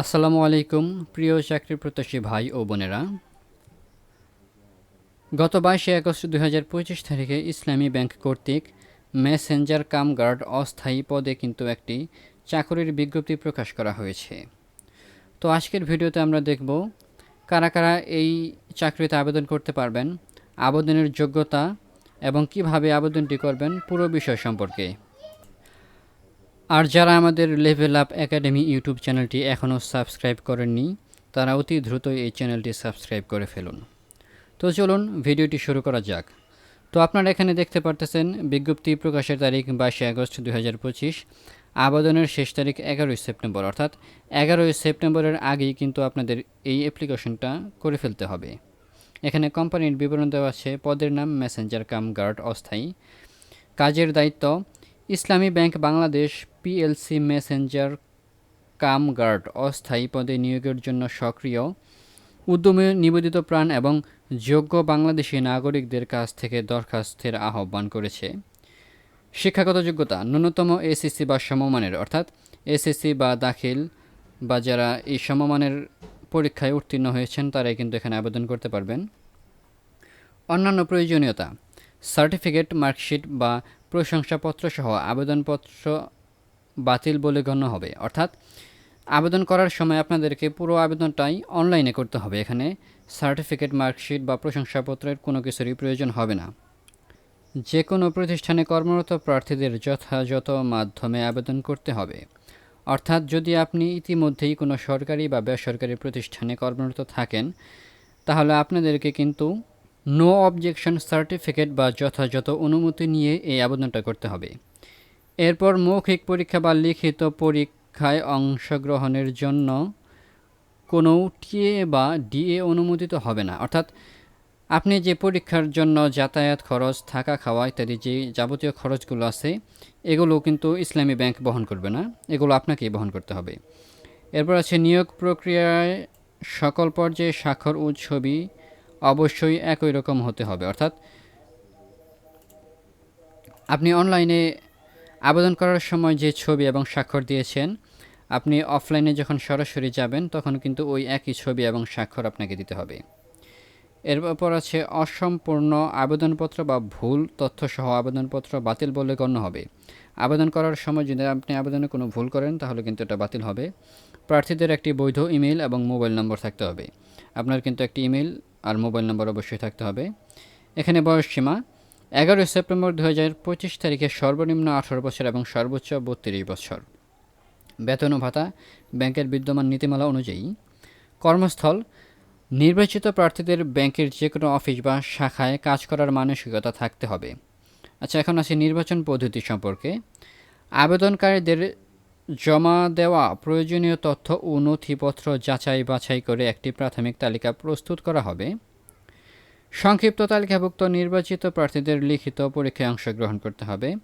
আসসালামু আলাইকুম, প্রিয় চাকরি প্রত্যাশী ভাই ও বোনেরা। গত বাইশে আগস্ট দুই হাজার পঁচিশ তারিখে ইসলামী ব্যাংক কর্তৃক মেসেঞ্জার কাম গার্ড অস্থায়ী পদে কিন্তু একটি চাকরির বিজ্ঞপ্তি প্রকাশ করা হয়েছে। তো আজকের ভিডিওতে আমরা দেখব কারা কারা এই চাকরিতে আবেদন করতে পারবেন, আবেদনের যোগ্যতা এবং কীভাবে আবেদনটি করবেন পুরো বিষয় সম্পর্কে। আর যারা আমাদের লেভেল আপ একাডেমি ইউটিউব চ্যানেলটি এখনও সাবস্ক্রাইব করেননি, তারা অতি দ্রুত এই চ্যানেলটি সাবস্ক্রাইব করে ফেলুন। তো চলুন, ভিডিওটি শুরু করা যাক। তো আপনারা এখানে দেখতে পারতেছেন, বিজ্ঞপ্তি প্রকাশের তারিখ বাইশে আগস্ট দু হাজার পঁচিশ, আবেদনের শেষ তারিখ এগারোই সেপ্টেম্বর, অর্থাৎ এগারোই সেপ্টেম্বরের আগেই কিন্তু আপনাদের এই অ্যাপ্লিকেশনটা করে ফেলতে হবে। এখানে কোম্পানির বিবরণ দেওয়া আছে, পদের নাম মেসেঞ্জার কাম গার্ড অস্থায়ী। কাজের দায়িত্ব Islami bank Bangladesh PLC messenger cum guard অস্থায়ী পদে নিয়োগের জন্য সক্রিয়, উদ্যমে নিবেদিত প্রাণ এবং যোগ্য বাংলাদেশি নাগরিকদের কাছ থেকে দরখাস্তের আহ্বান করেছে। শিক্ষাগত যোগ্যতা, ন্যূনতম এসএসসি বা সমমানের, অর্থাৎ এসএসসি বা দাখিল বা যারা এই সমমানের পরীক্ষায় উত্তীর্ণ হয়েছেন, তারাই কিন্তু এখানে আবেদন করতে পারবেন। অন্যান্য প্রয়োজনীয়তা, সার্টিফিকেট, মার্কশিট বা প্রশংসাপত্র সহ আবেদনপত্র বাতিল বলে গণ্য হবে। অর্থাৎ, আবেদন করার সময় আপনাদেরকে পুরো আবেদনটাই অনলাইনে করতে হবে। এখানে সার্টিফিকেট, মার্কশিট বা প্রশংসাপত্রের কোনো কিছুরই প্রয়োজন হবে না। যে কোনো প্রতিষ্ঠানে কর্মরত প্রার্থীদের যথাযথ মাধ্যমে আবেদন করতে হবে। অর্থাৎ, যদি আপনি ইতিমধ্যেই কোনো সরকারি বা বেসরকারি প্রতিষ্ঠানে কর্মরত থাকেন, তাহলে আপনাদেরকে কিন্তু নো অবজেকশন সার্টিফিকেট বা যথাযথ অনুমতি নিয়ে এই আবেদনটা করতে হবে। এরপর মৌখিক পরীক্ষা বা লিখিত পরীক্ষায় অংশগ্রহণের জন্য কোনো টিএ বা ডিএ অনুমোদিত হবে না। অর্থাৎ আপনি যে পরীক্ষার জন্য যাতায়াত খরচ, থাকা খাওয়া ইত্যাদি যে যাবতীয় খরচগুলো আছে এগুলো কিন্তু ইসলামী ব্যাংক বহন করবে না। এগুলো আপনাকেই বহন করতে হবে। এরপর আছে নিয়োগ প্রক্রিয়ায় সকল পর্যায়ে স্বাক্ষর ও ছবি অবশ্যই একই রকম হতে হবে। অর্থাৎ আপনি অনলাইনে আবেদন করার সময় যে ছবি এবং স্বাক্ষর দিয়েছেন, আপনি অফলাইনে যখন সরাসরি যাবেন, তখন কিন্তু ওই একই ছবি এবং স্বাক্ষর আপনাকে দিতে হবে। এরপর আছে অসম্পূর্ণ আবেদনপত্র বা ভুল তথ্যসহ আবেদনপত্র বাতিল বলে গণ্য হবে। আবেদন করার সময় যদি আপনি আবেদনে কোনো ভুল করেন, তাহলে কিন্তু এটা বাতিল হবে। প্রার্থীদের একটি বৈধ ইমেল এবং মোবাইল নম্বর থাকতে হবে। আপনার কিন্তু একটি ইমেল আর মোবাইল নম্বর অবশ্যই থাকতে হবে। এখানে বয়স সীমা, এগারোই সেপ্টেম্বর দু হাজার পঁচিশ তারিখে সর্বনিম্ন আঠারো বছর এবং সর্বোচ্চ বত্রিশ বছর। বেতন ও ভাতা, ব্যাংকের বিদ্যমান নীতিমালা অনুযায়ী কর্মস্থল, নির্বাচিত প্রার্থীদের ব্যাংকের যে কোনো অফিস বা শাখায় কাজ করার মানসিকতা থাকতে হবে। আচ্ছা এখন আসি নির্বাচন পদ্ধতি সম্পর্কে। আবেদনকারীদের জমা দেওয়া প্রয়োজনীয় তথ্য ও নথিপত্র যাচাই বাছাই করে একটি প্রাথমিক তালিকা প্রস্তুত করা হবে। সংক্ষিপ্ত তালিকাভুক্ত নির্বাচিত প্রার্থীদের লিখিত পরীক্ষায় অংশগ্রহণ করতে হবে।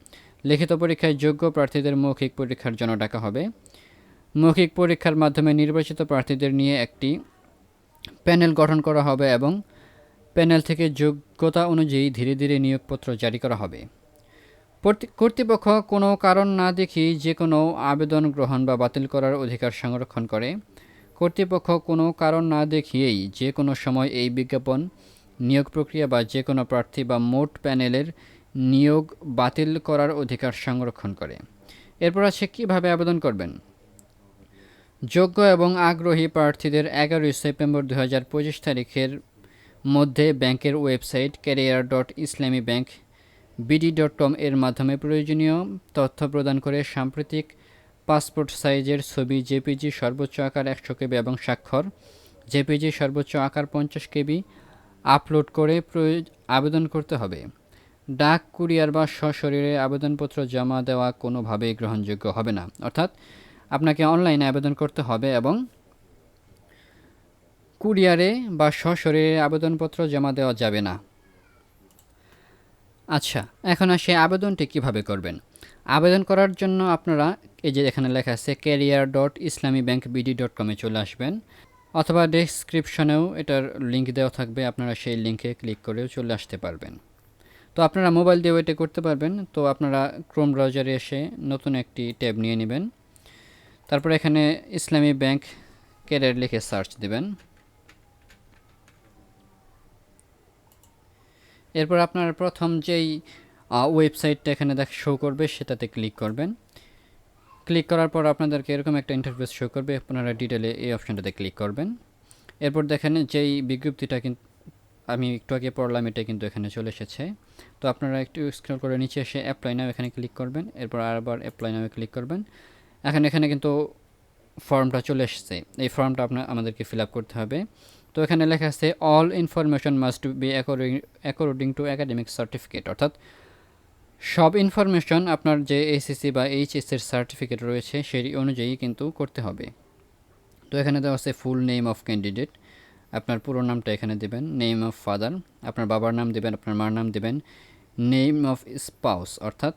লিখিত পরীক্ষায় যোগ্য প্রার্থীদের মৌখিক পরীক্ষার জন্য ডাকা হবে। মৌখিক পরীক্ষার মাধ্যমে নির্বাচিত প্রার্থীদের নিয়ে একটি প্যানেল গঠন করা হবে এবং প্যানেল থেকে যোগ্যতা অনুযায়ী ধীরে ধীরে নিয়োগপত্র জারি করা হবে। কর্তৃপক্ষ কোনো কারণ না দেখি যে কোনো আবেদন গ্রহণ বা বাতিল করার অধিকার সংরক্ষণ করে। কর্তৃপক্ষ কোনো কারণ না দেখিয়েই যে কোনো সময় এই বিজ্ঞাপন, নিয়োগ প্রক্রিয়া বা যে কোনো প্রার্থী বা মোট প্যানেলের নিয়োগ বাতিল করার অধিকার সংরক্ষণ করে। এরপর আছে কীভাবে আবেদন করবেন? যোগ্য এবং আগ্রহী প্রার্থীদের এগারোই সেপ্টেম্বর দু তারিখের মধ্যে ব্যাংকের website career dot Islami bank BD dot com এর মাধ্যমে প্রয়োজনীয় তথ্য প্রদান করে সাম্প্রতিক পাসপোর্ট সাইজের ছবি জেপিজি সর্বোচ্চ আকার একশো কেবি এবং স্বাক্ষর। জেপিজি সর্বোচ্চ আকার পঞ্চাশ কেবি আপলোড করে আবেদন করতে হবে। ডাক, কুরিয়ার বা সশরীরে আবেদনপত্র জমা দেওয়া কোনোভাবেই গ্রহণযোগ্য হবে না। অর্থাৎ আপনাকে অনলাইনে আবেদন করতে হবে এবং কুরিয়ারে বা সশরীরে আবেদনপত্র জমা দেওয়া যাবে না। আচ্ছা এখন আসে আবেদনটি কীভাবে করবেন? আবেদন করার জন্য আপনারা এই যে এখানে লেখা আছে career dot Islami bank BD dot কমে চলে আসবেন, অথবা ডেসক্রিপশনেও এটার লিঙ্ক দেওয়া থাকবে, আপনারা সেই লিঙ্কে ক্লিক করেও চলে আসতে পারবেন। তো আপনারা মোবাইল দিয়েও এটা করতে পারবেন, তো আপনারা ক্রোম ব্রাউজারে এসে নতুন একটি ট্যাব নিয়ে নেবেন। তারপর এখানে ইসলামী ব্যাংক ক্যারিয়ার লিখে সার্চ দিবেন। এরপর আপনার প্রথম যেই ওয়েবসাইটটা এখানে দেখ শো করবে, সেটাতে ক্লিক করবেন। ক্লিক করার পর আপনাদেরকে এরকম একটা ইন্টারফেস শো করবে, আপনারা ডিটেলে এই অপশানটাতে ক্লিক করবেন। এরপর দেখেন যেই বিজ্ঞপ্তিটা কিন্তু আমি একটু আগে পড়লাম, এটা কিন্তু এখানে চলে এসেছে। তো আপনারা একটু স্ক্রল করে নিচে এসে অ্যাপ্লাই নাও এখানে ক্লিক করবেন, এরপর আবার অ্যাপ্লাই নামে ক্লিক করবেন। এখন এখানে কিন্তু ফর্মটা চলে এসেছে। এই ফর্মটা আপনার, আমাদেরকে ফিল করতে হবে। তো এখানে লেখা আছে all information must be according to academic certificate অর্থাৎ সব ইনফরমেশন আপনার যে এসএসসি বা এইচএসের সার্টিফিকেট রয়েছে, সেই অনুযায়ী কিন্তু করতে হবে। তো এখানে দেওয়া আছে ফুল নেম অফ ক্যান্ডিডেট আপনার পুরো নামটা এখানে দেবেন নেম অফ ফাদার আপনার বাবার নাম দেবেন, আপনার মার নাম দেবেন নেম অফ স্পাউস অর্থাৎ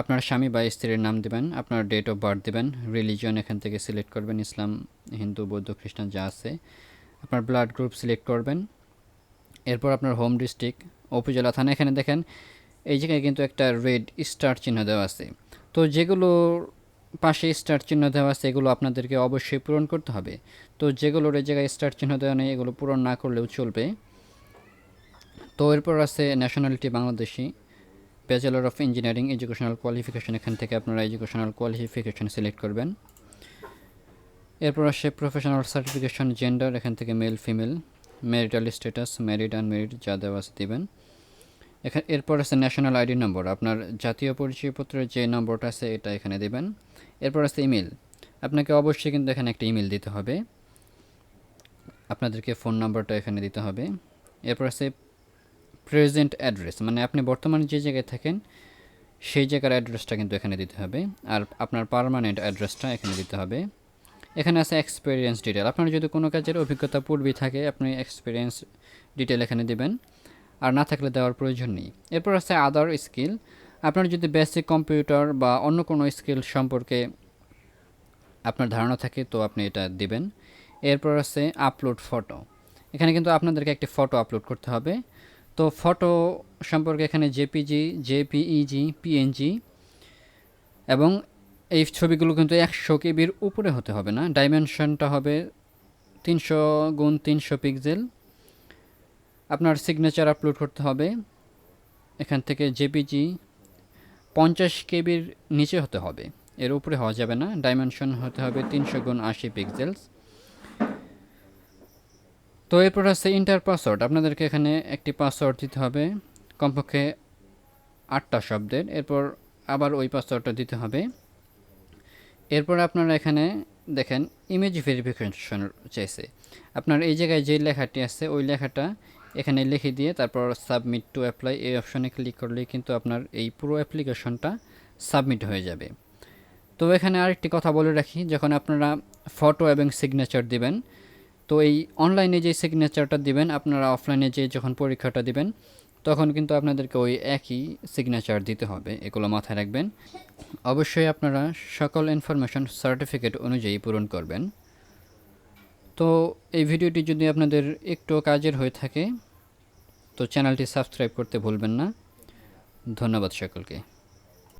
আপনার স্বামী বা স্ত্রীর নাম দেবেন, আপনার ডেট অফ বার্থ দেবেন রিলিজিয়ন এখান থেকে সিলেক্ট করবেন ইসলাম হিন্দু, বৌদ্ধ, খ্রিস্টান, যা আছে। আপনার ব্লাড গ্রুপ সিলেক্ট করবেন। এরপর আপনার হোম ডিস্ট্রিক্ট উপজেলা থানা, এখানে দেখেন, এই জায়গায় কিন্তু একটা রেড স্টার চিহ্ন দেওয়া আছে। তো যেগুলো পাশে স্টার চিহ্ন দেওয়া আছে, এগুলো আপনাদেরকে অবশ্যই পূরণ করতে হবে। তো যেগুলোর এই জায়গায় স্টার চিহ্ন দেওয়া নেই, এগুলো পূরণ না করলেও চলবে। তো এরপর আছে nationality Bangladeshi bachelor of engineering educational qualification এখান থেকে আপনারা এডুকেশনাল কোয়ালিফিকেশন সিলেক্ট করবেন। এরপর আসে প্রফেশনাল সার্টিফিকেশন জেন্ডার এখান থেকে male female marital status married unmarried যা দেওয়া আছে দেবেন। এখানে এরপর আছে ন্যাশনাল আইডি নম্বর আপনার জাতীয় পরিচয়পত্রের যে নম্বরটা আছে এটা এখানে দেবেন। এরপর আছে ইমেল আপনাকে অবশ্যই কিন্তু এখানে একটা ইমেল দিতে হবে। আপনাদেরকে ফোন নাম্বারটা এখানে দিতে হবে। এরপর আছে প্রেজেন্ট অ্যাড্রেস মানে আপনি বর্তমানে যে জায়গায় থাকেন, সেই জায়গার অ্যাড্রেসটা কিন্তু এখানে দিতে হবে। আর আপনার পারমানেন্ট অ্যাড্রেসটা এখানে দিতে হবে। এখানে আছে এক্সপিরিয়েন্স ডিটেল আপনার যদি কোনো কাজের অভিজ্ঞতা পূর্বেই থাকে, আপনি এক্সপিরিয়েন্স ডিটেল এখানে দেবেন। আর না থাকলে দেওয়ার প্রয়োজন নেই। এরপর আছে আদার স্কিল আপনার যদি বেসিক কম্পিউটার বা অন্য কোনো স্কিল সম্পর্কে আপনার ধারণা থাকে, তো আপনি এটা দিবেন। এরপর আছে আপলোড ফটো এখানে কিন্তু আপনাদেরকে একটি ফটো আপলোড করতে হবে। তো ফটো সম্পর্কে এখানে জেপিজি জেপিইজি পিএনজি এবং এই ছবিগুলো কিন্তু একশো কেবির উপরে হতে হবে না। ডাইমেনশনটা হবে তিনশো গুণ তিনশো পিক্সেল আপনার সিগনেচার আপলোড করতে হবে। এখান থেকে জেপিজি পঞ্চাশ কেবির নিচে হতে হবে। এর উপরে হওয়া যাবে না। ডাইমেনশন হতে হবে তিনশো গুণ আশি পিক্সেলস তো এরপর আছে ইন্টার পাসওয়ার্ড আপনাদেরকে এখানে একটি পাসওয়ার্ড দিতে হবে। কমপক্ষে আটটা শব্দের। এরপর আবার ওই পাসওয়ার্ডটা দিতে হবে। এরপর আপনারা এখানে দেখেন ইমেজ ভেরিফিকেশন চাইছে। আপনার এই জায়গায় যে লেখাটি আছে, ওই লেখাটা এখানে লিখে দিয়ে তারপর সাবমিট টু অ্যাপ্লাই এই অপশনে ক্লিক করলেই কিন্তু আপনার এই পুরো অ্যাপ্লিকেশনটা সাবমিট হয়ে যাবে। তো এখানে আরেকটি কথা বলে রাখি, যখন আপনারা ফটো এবং সিগনেচার দিবেন, তো এই অনলাইনে যে সিগনেচারটা দিবেন, আপনারা অফলাইনে যে যখন পরীক্ষাটা দিবেন তখন কিন্তু আপনাদেরকে ওই একই সিগনেচার দিতে হবে, এগুলো মাথায় রাখবেন। অবশ্যই আপনারা সকল ইনফরমেশন সার্টিফিকেট অনুযায়ী পূরণ করবেন। তো এই ভিডিওটি যদি আপনাদের একটু কাজের হয়ে থাকে, তো চ্যানেলটি সাবস্ক্রাইব করতে ভুলবেন না। ধন্যবাদ সকলকে।